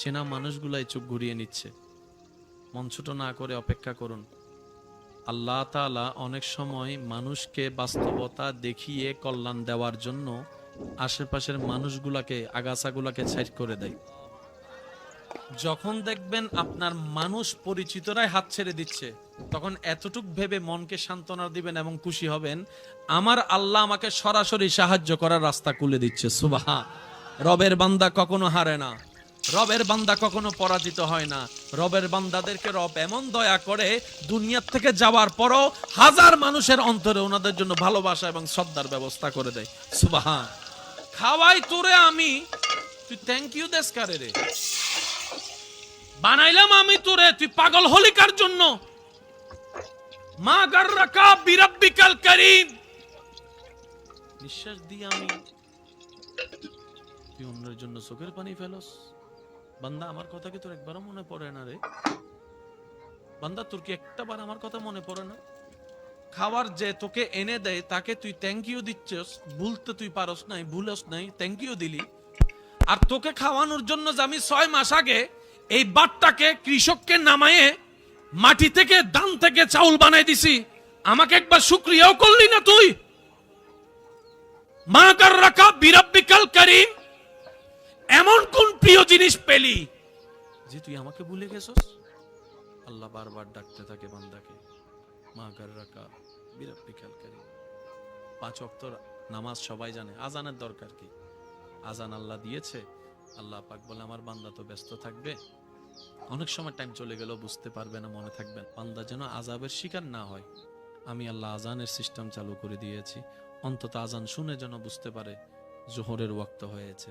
চেনা মানুষগুলাই চোখ ঘুরিয়ে নিচ্ছে। ছোট না করে অপেক্ষা করুন। আল্লাহ তাআলা অনেক সময় মানুষকে বাস্তবতা দেখিয়ে কল্যাণ দেওয়ার জন্য আশেপাশের মানুষগুলাকে, আগাছাগুলাকে সাইড করে দেয়। যখন দেখবেন আপনার মানুষ পরিচিতরাই হাত ছেড়ে দিচ্ছে, তখন এতটুক ভেবে মনকে সান্ত্বনা দিবেন এবং খুশি হবেন, আমার আল্লাহ আমাকে সরাসরি সাহায্য করার রাস্তা খুলে দিচ্ছে। সুবাহা রবের বান্দা কখনো হারে না। রবের বান্দা কখনো পরাজিত হয় না। রবের বান্দাদেরকে রব এমন দয়া করে দুনিয়ার থেকে যাওয়ার পরও হাজার মানুষের অন্তরে ওনাদের জন্য ভালোবাসা এবং শ্রদ্ধার ব্যবস্থা করে দেয়। সুবাহা খাওয়াই তোরে আমি। তুই থ্যাংক ইউ দেশ কারে রে? বানাইলাম আমি তোরে। তুই পাগল হলি কার জন্য? মা গাররাকা বিরাব্বিকাল করিম। নিঃশ্বাস আমি। তুই অন্যের জন্য চোখের পানি ফেলস। বান্দা, আমার কথা কি তোর একবারও মনে পড়ে না রে? বান্দা, তোর কি একটা বার আমার কথা মনে পড়ে না? খাবার যে তোকে এনে দেয়, তাকে তুই থ্যাংক ইউ দিচ্ছস, ভুলতে তুই পারস নাই, ভুলস নাই থ্যাংক ইউ দিলি। আর তোকে খাওয়ানোর জন্য যে আমি ছয় মাস আগে এই বাটটাকে কৃষককে নামায়ে মাটি থেকে দান থেকে চাউল বানাই দিছি, আমাকে একবার শুক্রিয়াও করলি না তুই? মা কার রাখা বিরাব্বিকাল করিম জিনিস পেলি। যে তুই আমাকে ভুলে গেছস? আল্লাহ বারবার ডাকতে থাকে বান্দাকে। মা কার রাখা বিরাব্বিকাল করিম। পাঁচ অক্তর নামাজ সবাই জানে, আজানের দরকার কি? আজান আল্লাহ দিয়েছে, আল্লাহ পাক বলে আমার বান্দা তো ব্যস্ত থাকবে। অনেক সময় টাইম চলে গেল বুঝতে পারবে না, মনে থাকবে বান্দা যেন আজাবের শিকার না হয়। আমি আল্লাহ আজানের সিস্টেম চালু করে দিয়েছি। অন্তত আজান শুনে যেন বুঝতে পারে, জোহরের ওয়াক্ত হয়েছে।